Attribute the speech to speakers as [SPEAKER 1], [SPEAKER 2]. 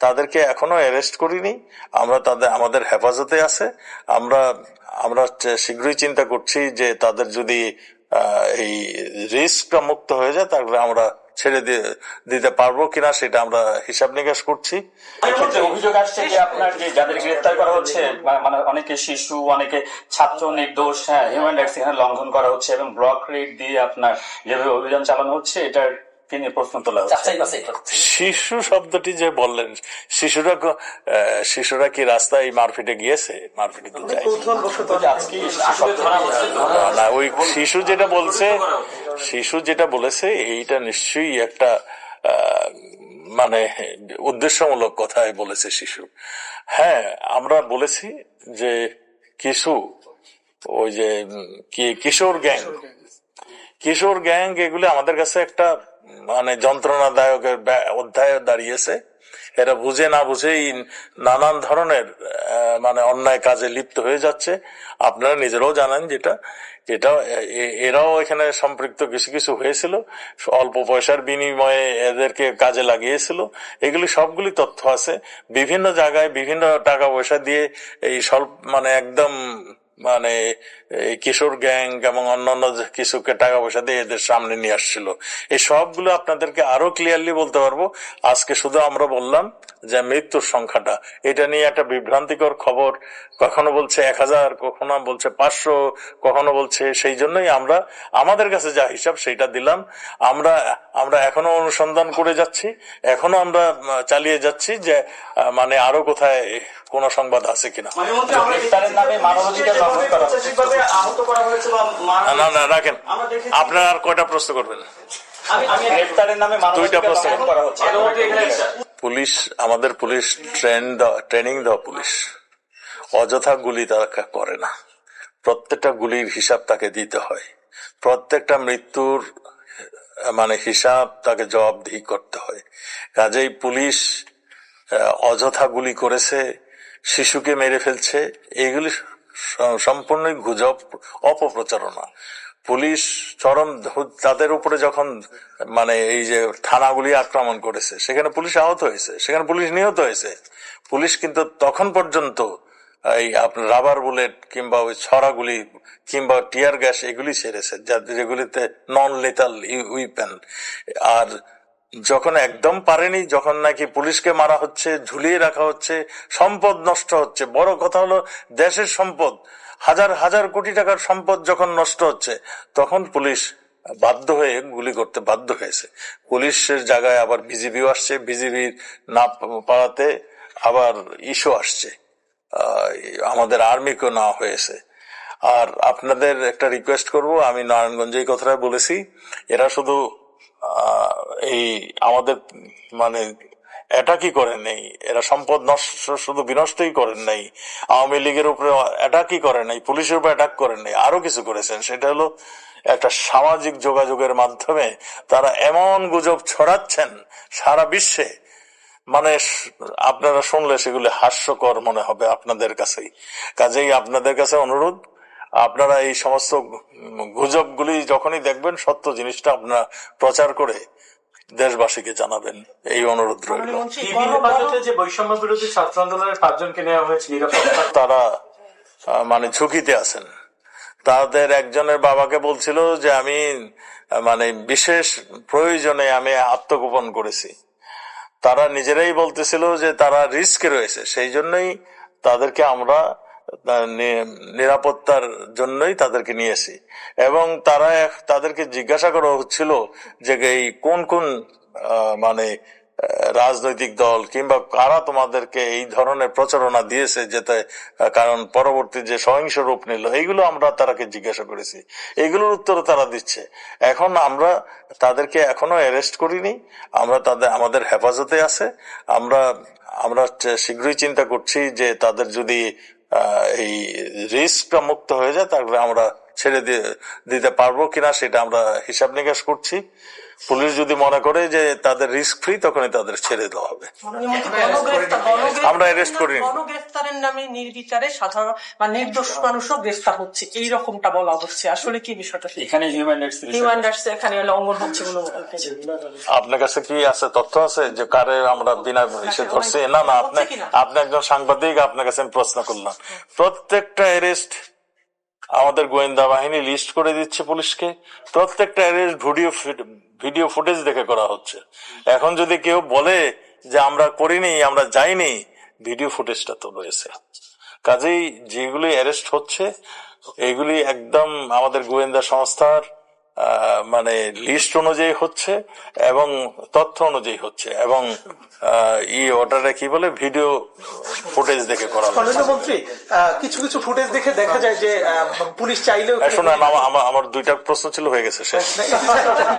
[SPEAKER 1] তাদেরকে এখনও অ্যারেস্ট করিনি। আমরা তাদের, আমাদের হেফাজতে আছে। আমরা আমরা শীঘ্রই চিন্তা করছি যে তাদের যদি এই রিস্কটা মুক্ত হয়ে যায়, তাহলে আমরা ছেড়ে দিয়ে- দিতে পারব কিনা সেটা আমরা হিসাব নিকাশ করছি।
[SPEAKER 2] অভিযোগ আসছে যে আপনার যে যাদের গ্রেফতার করা হচ্ছে মানে অনেকে শিশু, অনেকে ছাত্র নির্দোষ হ্যাঁ হিউম্যান রাইটস এখানে লঙ্ঘন করা হচ্ছে এবং ব্লক রেট দিয়ে আপনার যেভাবে অভিযান চালানো হচ্ছে, এটার নিয়ে প্রশ্ন তোলা
[SPEAKER 1] শিশু শব্দটি যে বললেন শিশুরা শিশুরা কি রাস্তায় মারপিটে গিয়েছে? মারপিটে তো না ওই শিশু যেটা বলছে শিশু যেটা বলেছে এইটা নিশ্চয়ই একটা আহ, মানে উদ্দেশ্যমূলক কথাই বলেছে শিশু। হ্যাঁ আমরা বলেছি যে কিছু ওই যে কি কিশোর গ্যাং। কিশোর গ্যাং এগুলি আমাদের কাছে একটা মানে যন্ত্রণাদায়কের অধ্যায় দাঁড়িয়েছে। এরা বুঝে না বুঝেই নানান ধরনের মানে অন্যায় কাজে লিপ্ত হয়ে যাচ্ছে। আপনারা নিজেরাও জানেন যেটা এটা এরাও এখানে সম্পৃক্ত কিছু কিছু হয়েছিল। অল্প পয়সার বিনিময়ে এদেরকে কাজে লাগিয়েছিল। এগুলি সবগুলি তথ্য আছে। বিভিন্ন জায়গায় বিভিন্ন টাকা পয়সা দিয়ে এই স্বল্প মানে একদম মানে এই কিশোর গ্যাং এবং অন্যান্য কিছুকে টাকা পয়সা দিয়ে এদের সামনে নিয়ে আসছিল। এই সবগুলো আপনাদেরকে আরও ক্লিয়ারলি বলতে পারব। আজকে শুধু আমরা বললাম যে মৃত্যুর সংখ্যাটা। এটা নিয়ে একটা বিভ্রান্তিকর খবর। কখনো বলছে এক হাজার কখনো বলছে পাঁচশো কখনো বলছে সেই জন্যই আমরা আমাদের কাছে যা হিসাব সেটা দিলাম। আমরা আমরা এখনও অনুসন্ধান করে যাচ্ছি। এখনও আমরা চালিয়ে যাচ্ছি যে মানে আরও কোথায় কোন সংবাদ আছে কিনা।
[SPEAKER 2] নামে মানবাধিকার
[SPEAKER 1] না না রাখেন। আপনারা আর কয়টা প্রশ্ন করবেন? প্রশ্ন। পুলিশ আমাদের পুলিশ ট্রেন দেওয়া ট্রেনিং দেওয়া পুলিশ। অযথা গুলি তারা করে না। প্রত্যেকটা গুলির হিসাব তাকে দিতে হয়। প্রত্যেকটা মৃত্যুর মানে হিসাব তাকে জবাবদিহি করতে হয়। কাজেই পুলিশ অযথা গুলি করেছে শিশুকে মেরে ফেলছে এগুলি স- সম্পূর্ণই গুজব, অপপ্রচারণা। পুলিশ চরম তাদের উপরে যখন মানে এই যে থানাগুলি আক্রমণ করেছে, সেখানে পুলিশ আহত হয়েছে, সেখানে পুলিশ নিহত হয়েছে। পুলিশ কিন্তু তখন পর্যন্ত এই আপনার রাবার বুলেট কিংবা ওই ছড়াগুলি কিংবা টিয়ার গ্যাস এগুলি ছেড়েছে, যা- যেগুলিতে নন লেতাল উইপেন আর যখন একদম পারেনি, যখন নাকি পুলিশকে মারা হচ্ছে, ঝুলিয়ে রাখা হচ্ছে, সম্পদ নষ্ট হচ্ছে। বড় কথা হলো, দেশের সম্পদ, হাজার হাজার কোটি টাকার সম্পদ যখন নষ্ট হচ্ছে, তখন পুলিশ বাধ্য হয়ে গুলি করতে বাধ্য হয়েছে। পুলিশের জায়গায় আবার বিজিবিও আসছে, বিজিবির না পাওয়াতে আবার ইস্যু আসছে। আমাদের আর্মিকেও নেওয়া হয়েছে। আর আপনাদের একটা রিকোয়েস্ট করব, আমি নারায়ণগঞ্জে এই কথাটা বলেছি, এরা শুধু এই আমাদের মানে অ্যাটাকই করেন নাই। এরা সম্পদ নষ্ট, শুধু বিনষ্টই করেন নাই। আওয়ামী লীগের উপরে অ্যাটাকই করেন নাই, পুলিশের উপর অ্যাটাক করেন নাই আরও কিছু করেছেন। সেটা হলো একটা সামাজিক যোগাযোগের মাধ্যমে তারা এমন গুজব ছড়াচ্ছেন সারা বিশ্বে। মানে আপনারা শুনলে সেগুলি হাস্যকর মনে হবে আপনাদের কাছেই। কাজেই আপনাদের কাছে অনুরোধ, আপনারা এই সমস্ত গুজবগুলি যখনই দেখবেন, সত্য জিনিসটা আপনারা প্রচার করে দেশবাসীকে জানাবেন এই অনুরোধ রইল।
[SPEAKER 3] যে বৈষম্য বিরোধী ছাত্র আন্দোলনের পাঁচজনকে নেওয়া হয়েছে
[SPEAKER 1] তারা মানে ঝুঁকিতে আছেন। তাদের একজনের বাবাকে বলছিল যে আমি মানে বিশেষ প্রয়োজনে আমি আত্মগোপন করেছি। তারা নিজেরাই বলতেছিল যে তারা রিস্কে রয়েছে সেই জন্যই তাদেরকে আমরা নিরাপত্তার জন্যই তাদেরকে নিয়েছি। এবং তারা তাদেরকে জিজ্ঞাসা করা হচ্ছিল যে এই কোন কোন মানে রাজনৈতিক দল কিংবা কারা তোমাদেরকে এই ধরনের প্রচারণা দিয়েছে যেতে কারণ পরবর্তী যে সহিংস রূপ নিল, এইগুলো আমরা তারাকে জিজ্ঞাসা করেছি। এইগুলোর উত্তর তারা দিচ্ছে। এখন আমরা তাদেরকে এখনও অ্যারেস্ট করিনি। আমরা তাদের, আমাদের হেফাজতে আছে। আমরা আমরা শীঘ্রই চিন্তা করছি যে তাদের যদি এই রিস্কটা মুক্ত হয়ে যায় তারপরে আমরা ছেড়ে দিতে পারব কিনা সেটা আমরা হিসাব নিকাশ করছি। পুলিশ যদি মনে করে যে তাদের রিস্ক ফ্রি তখনই তাদের ছেড়ে দেওয়া হবে। আমরা করিনি।
[SPEAKER 4] গণগ্রেফতারের নামে নির্বিচারে সাধারণ বা নির্দোষ মানুষও গ্রেফতার হচ্ছে। এই রকমটা বলা হচ্ছে। আসলে কি বিষয়টা
[SPEAKER 2] এখানে হিউম্যান রাইটস
[SPEAKER 4] হিউম্যান রাইটস এখানে লঙ্ঘন হচ্ছে বলে
[SPEAKER 1] আপনার কাছে কি আছে তথ্য আছে যে কারে আমরা বিনা এসে ধরছি? না না আপনি আপনি একজন সাংবাদিক আপনার কাছে আমি প্রশ্ন করলাম। প্রত্যেকটা অ্যারেস্ট আমাদের গোয়েন্দা বাহিনী লিস্ট করে দিচ্ছে পুলিশকে। প্রত্যেকটা অ্যারেস্ট ভিডিও ভিডিও ফুটেজ দেখে করা হচ্ছে। এখন যদি কেউ বলে যে আমরা করিনি, আমরা যাইনি ভিডিও ফুটেজটা তো রয়েছে। কাজেই যেগুলি অ্যারেস্ট হচ্ছে, এগুলি একদম আমাদের গোয়েন্দা সংস্থার মানে লিস্ট অনুযায়ী হচ্ছে এবং তথ্য অনুযায়ী হচ্ছে এবং ই অর্ডারে কি বলে? ভিডিও ফুটেজ দেখে করা
[SPEAKER 3] মন্ত্রী কিছু কিছু ফুটেজ দেখে দেখা যায় যে পুলিশ চাইলেও
[SPEAKER 1] শোনেন আমার দুইটা প্রশ্ন ছিল হয়ে গেছে শেষ।